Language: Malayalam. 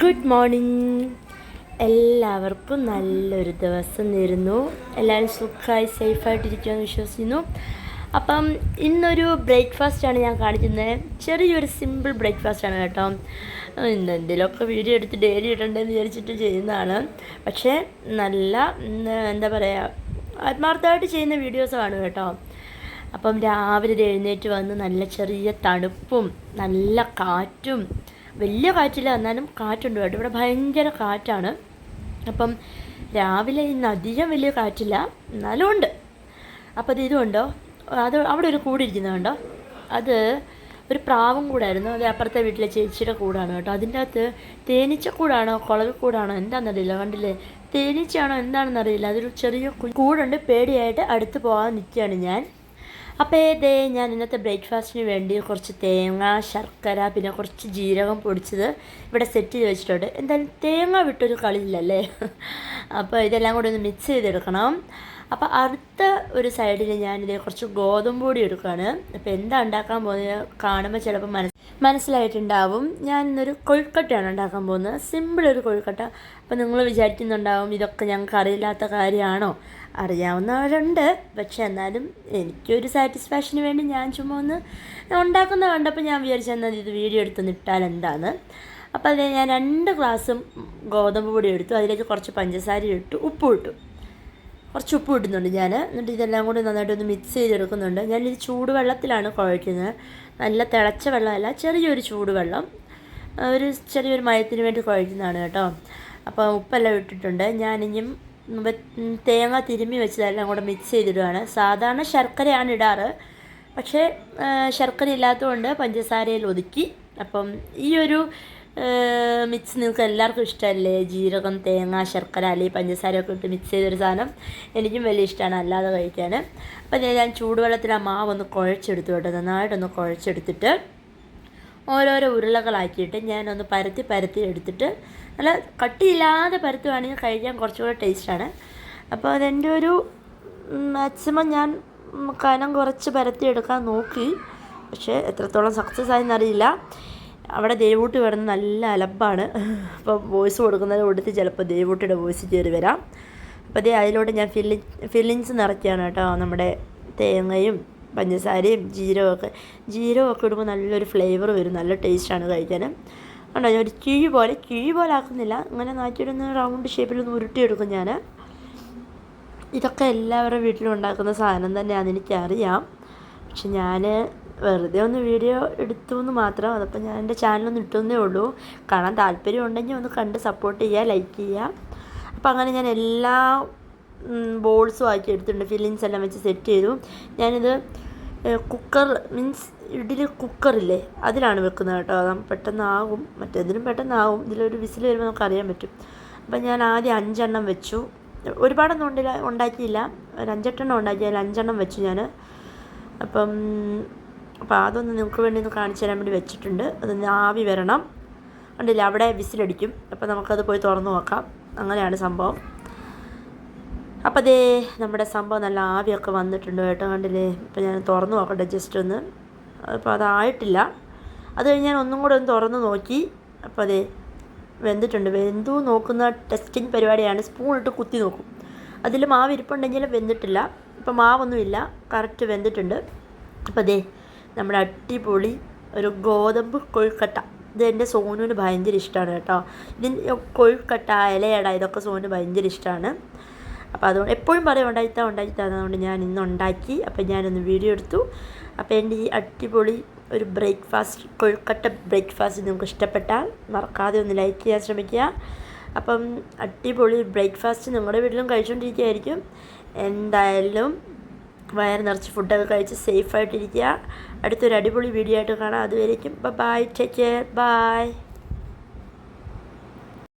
ഗുഡ് മോർണിംഗ് എല്ലാവർക്കും നല്ലൊരു ദിവസം നേരുന്നു. എല്ലാവരും സുഖമായി സേഫായിട്ടിരിക്കുമെന്ന് വിശ്വസിക്കുന്നു. അപ്പം ഇന്നൊരു ബ്രേക്ക്ഫാസ്റ്റാണ് ഞാൻ കാണിക്കുന്നത്. ചെറിയൊരു സിമ്പിൾ ബ്രേക്ക്ഫാസ്റ്റാണ് കേട്ടോ. ഇന്ന് എന്തെങ്കിലുമൊക്കെ വീഡിയോ എടുത്ത് ഡെയിലി ഇടണ്ടെന്ന് വിചാരിച്ചിട്ട് ചെയ്യുന്നതാണ്. പക്ഷേ നല്ല എന്താ പറയുക ആത്മാർത്ഥമായിട്ട് ചെയ്യുന്ന വീഡിയോസാണ് കേട്ടോ. അപ്പം രാവിലെ എഴുന്നേറ്റ് വന്ന് നല്ല ചെറിയ തണുപ്പും നല്ല കാറ്റും വലിയ കാറ്റില്ല എന്നാലും കാറ്റുണ്ട്. കേട്ടോ ഇവിടെ ഭയങ്കര കാറ്റാണ്. അപ്പം രാവിലെ ഇന്ന് അധികം വലിയ കാറ്റില്ല എന്നാലും ഉണ്ട്. അപ്പോൾ അത് ഇതുണ്ടോ? അത് അവിടെ ഒരു കൂടിരിക്കുന്നുണ്ടോ അത് ഒരു പ്രാവും കൂടായിരുന്നു. അത് അപ്പുറത്തെ വീട്ടിലെ ചേച്ചിയുടെ കൂടാണ് കേട്ടോ. അതിന്റെ അകത്ത് തേനീച്ച കൂടാണോ കുളവിക്കൂടാണോ എന്താണെന്നറിയില്ല. കണ്ടില്ലേ? തേനീച്ചയാണോ എന്താണെന്നറിയില്ല. അതൊരു ചെറിയ കൂടുണ്ട്. പേടിയായിട്ട് അടുത്ത് പോകാൻ നിൽക്കുകയാണ് ഞാൻ. അപ്പോൾ ഇതേ ഞാൻ ഇന്നത്തെ ബ്രേക്ക്ഫാസ്റ്റിന് വേണ്ടി കുറച്ച് തേങ്ങ ശർക്കര പിന്നെ കുറച്ച് ജീരകം പൊടിച്ചത് ഇവിടെ സെറ്റ് ചെയ്ത് വെച്ചിട്ടുണ്ട്. എന്തായാലും തേങ്ങ വിട്ടൊരു കളിയില്ലല്ലേ? അപ്പോൾ ഇതെല്ലാം കൂടി ഒന്ന് മിക്സ് ചെയ്തെടുക്കണം. അപ്പോൾ അടുത്ത ഒരു സൈഡിൽ ഞാനിത് കുറച്ച് ഗോതമ്പ് പൊടി എടുക്കുകയാണ് അപ്പോൾ എന്താ ഉണ്ടാക്കാൻ പോകുന്നത് കാണുമ്പോൾ ചിലപ്പോൾ മനസ്സ് മനസ്സിലായിട്ടുണ്ടാവും. ഞാൻ ഇന്നൊരു കൊഴുക്കട്ടയാണ് ഉണ്ടാക്കാൻ പോകുന്നത്. സിമ്പിൾ ഒരു കൊഴുക്കട്ട. അപ്പോൾ നിങ്ങൾ വിചാരിക്കുന്നുണ്ടാവും ഇതൊക്കെ ഞങ്ങൾക്ക് അറിയില്ലാത്ത കാര്യമാണോ? അറിയാവുന്നവരുണ്ട്. പക്ഷെ എന്നാലും എനിക്കൊരു സാറ്റിസ്ഫാക്ഷന് വേണ്ടി ഞാൻ ചുമ്മാ ഒന്ന് ഉണ്ടാക്കുന്ന കണ്ടപ്പോൾ ഞാൻ വിചാരിച്ചെന്നാൽ ഇത് വീഡിയോ എടുത്ത് നിട്ടാൽ എന്താണ് അപ്പോൾ അതിൽ ഞാൻ രണ്ട് ഗ്ലാസും ഗോതമ്പ് പൊടി എടുത്തു. അതിലേക്ക് കുറച്ച് പഞ്ചസാര ഇട്ടു. ഉപ്പ് ഇട്ടു. കുറച്ച് ഉപ്പ് ഇടുന്നുണ്ട് ഞാൻ. എന്നിട്ട് ഇതെല്ലാം കൂടി നന്നായിട്ട് ഒന്ന് മിക്സ് ചെയ്തെടുക്കുന്നുണ്ട്. ഞാനിത് ചൂടുവെള്ളത്തിലാണ് കുഴയ്ക്കുന്നത്. നല്ല തിളച്ച വെള്ളമല്ല ചെറിയൊരു ചൂടുവെള്ളം. ഒരു ചെറിയൊരു മയത്തിന് വേണ്ടി കുഴയ്ക്കുന്നതാണ് കേട്ടോ. അപ്പോൾ ഉപ്പെല്ലാം ഇട്ടിട്ടുണ്ട്. വെ- തേങ്ങ തിരുമ്മി വെച്ചതെല്ലാം കൂടെ മിക്സ് ചെയ്തിടുകയാണ്. സാധാരണ ശർക്കരയാണ് ഇടാറ്. പക്ഷേ ശർക്കര ഇല്ലാത്തതുകൊണ്ട് പഞ്ചസാരയിൽ ഒതുക്കി. അപ്പം ഈ ഒരു മിക്സ് നിങ്ങൾക്ക് എല്ലാവർക്കും ഇഷ്ടമല്ലേ ജീരകം തേങ്ങ ശർക്കര അല്ലെങ്കിൽ പഞ്ചസാരയൊക്കെ ഇട്ട് മിക്സ് ചെയ്തൊരു സാധനം എനിക്കും വലിയ ഇഷ്ടമാണ് അല്ലാതെ കഴിക്കാൻ അപ്പോൾ ഞാൻ ചൂടുവെള്ളത്തിൽ ആ മാവ് ഒന്ന് കുഴച്ചെടുത്തു കേട്ടോ നന്നായിട്ടൊന്ന് കുഴച്ചെടുത്തിട്ട് ഓരോരോ ഉരുളകളാക്കിയിട്ട് ഞാനൊന്ന് പരത്തി പരത്തി എടുത്തിട്ട് നല്ല കട്ടിയില്ലാതെ പരത്തുവാണെങ്കിൽ കഴിക്കാൻ കുറച്ചുകൂടെ ടേസ്റ്റാണ്. അപ്പോൾ അതെന്റെ ഒരു മാക്സിമം ഞാൻ കനം കുറച്ച് പരത്തി എടുക്കാൻ നോക്കി. പക്ഷേ എത്രത്തോളം സക്സസ് ആയെന്നറിയില്ല അവിടെ ദേവൂട്ടി കിടന്ന് നല്ല അലമ്പാണ് അപ്പോൾ വോയിസ് കൊടുക്കുന്നത് കൊടുത്ത് ചിലപ്പോൾ ദേവൂട്ടിയുടെ വോയിസ് കയറി വരാം. അപ്പോൾ അതേ അതിലോട്ട് ഞാൻ ഫില്ലി ഫില്ലിങ്സ് നിറയ്ക്കുകയാണ് കേട്ടോ. നമ്മുടെ തേങ്ങയും പഞ്ചസാരയും ജീരകമൊക്കെ. ജീരകമൊക്കെ ഇടുമ്പോൾ നല്ലൊരു ഫ്ലേവർ വരും. നല്ല ടേസ്റ്റാണ് കഴിക്കാൻ. കണ്ടോ? ഞാൻ ഒരു കിഴി പോലെ കിഴി പോലെ ആക്കുന്നില്ല. അങ്ങനെ നാട്ടിയിടുന്ന റൗണ്ട് ഷേപ്പിലൊന്ന് ഉരുട്ടിയെടുക്കും ഞാൻ. ഇതൊക്കെ എല്ലാവരുടെ വീട്ടിലും ഉണ്ടാക്കുന്ന സാധനം തന്നെയാണെന്ന് എനിക്കറിയാം. പക്ഷെ ഞാൻ വെറുതെ ഒന്ന് വീഡിയോ എടുത്തു എന്ന് മാത്രം. അതപ്പോൾ ഞാൻ എന്റെ ചാനലൊന്നും ഇട്ടുന്നേ ഉള്ളൂ. കാണാൻ താല്പര്യം ഉണ്ടെങ്കിൽ ഒന്ന് കണ്ട് സപ്പോർട്ട് ചെയ്യുക ലൈക്ക് ചെയ്യുക അപ്പോൾ അങ്ങനെ ഞാൻ എല്ലാ ബോൾസും ആക്കി എടുത്തിട്ടുണ്ട്. ഫില്ലിങ്സ് എല്ലാം വെച്ച് സെറ്റ് ചെയ്തു. ഞാനിത് കുക്കർ മീൻസ് ഇഡ്ഡലി കുക്കറില്ലേ അതിലാണ് വെക്കുന്നത് കേട്ടോ. പെട്ടെന്നാകും. മറ്റേതിനും പെട്ടെന്നാകും. ഇതിലൊരു വിസിൽ വരുമ്പോൾ നമുക്ക് അറിയാൻ പറ്റും. അപ്പം ഞാൻ ആദ്യം അഞ്ചെണ്ണം വെച്ചു. ഒരുപാടൊന്നും ഉണ്ടില്ല ഉണ്ടാക്കിയില്ല. ഒരു അഞ്ചെട്ടെണ്ണം ഉണ്ടാക്കി അതിൽ അഞ്ചെണ്ണം വെച്ചു ഞാൻ അപ്പം അപ്പോൾ അതൊന്ന് നിങ്ങൾക്ക് വേണ്ടി ഒന്ന് കാണിച്ചു തരാൻ വേണ്ടി വെച്ചിട്ടുണ്ട്. അതൊന്ന് ആവി വരണം. കണ്ടില്ല അവിടെ വിസിലടിക്കും. അപ്പോൾ നമുക്കത് പോയി തുറന്നു നോക്കാം. അങ്ങനെയാണ് സംഭവം. അപ്പോൾ അതേ നമ്മുടെ സംഭവം നല്ല ആവിയൊക്കെ വന്നിട്ടുണ്ട് കേട്ടോ കണ്ടില്ലേ? ഇപ്പോൾ ഞാൻ തുറന്നു നോക്കട്ടെ ജസ്റ്റ് ഒന്ന്. അപ്പോൾ അതായിട്ടില്ല. അത് കഴിഞ്ഞ് ഞാൻ ഒന്നും കൂടെ ഒന്ന് തുറന്നു നോക്കി. അപ്പോൾ അതെ വെന്തിട്ടുണ്ട്. വെന്തു നോക്കുന്ന ടെസ്റ്റിംഗ് പരിപാടിയാണ്. സ്പൂൺ ഇട്ട് കുത്തി നോക്കും. അതിൽ മാവ് ഇരിപ്പുണ്ടെങ്കിലും വെന്തിട്ടില്ല. ഇപ്പോൾ മാവൊന്നുമില്ല. കറക്റ്റ് വെന്തിട്ടുണ്ട്. അപ്പോൾ ദേ നമ്മുടെ അടിപൊളി ഒരു ഗോതമ്പ് കൊഴുക്കട്ട. ഇത് എന്റെ സോനുവിന് ഭയങ്കര ഇഷ്ടമാണ് കേട്ടോ. ഇതിന് കൊഴുക്കട്ട ഇലയട ഇതൊക്കെ സോനുവിന് ഭയങ്കര ഇഷ്ടമാണ് അപ്പോൾ അതുകൊണ്ട് എപ്പോഴും പറയും ഉണ്ടായിത്താ ഉണ്ടായിത്താ അതുകൊണ്ട് ഞാൻ ഇന്ന് ഉണ്ടാക്കി. അപ്പോൾ ഞാനൊന്ന് വീഡിയോ എടുത്തു. അപ്പോൾ എന്റെ ഈ അടിപൊളി ഒരു ബ്രേക്ക്ഫാസ്റ്റ് കൊഴുക്കട്ട ബ്രേക്ക്ഫാസ്റ്റ് നിങ്ങൾക്ക് ഇഷ്ടപ്പെട്ടാൽ മറക്കാതെ ഒന്ന് ലൈക്ക് ചെയ്യാൻ ശ്രമിക്കുക. അപ്പം അടിപൊളി ബ്രേക്ക്ഫാസ്റ്റ് നിങ്ങളുടെ വീട്ടിലും കഴിച്ചുകൊണ്ടിരിക്കുകയായിരിക്കും. എന്തായാലും വയറ് നിറച്ച് ഫുഡൊക്കെ കഴിച്ച് സേഫായിട്ടിരിക്കുക അടുത്തൊരു അടിപൊളി വീഡിയോ ആയിട്ട് കാണാം. അതുവരേക്കും. Bye take care bye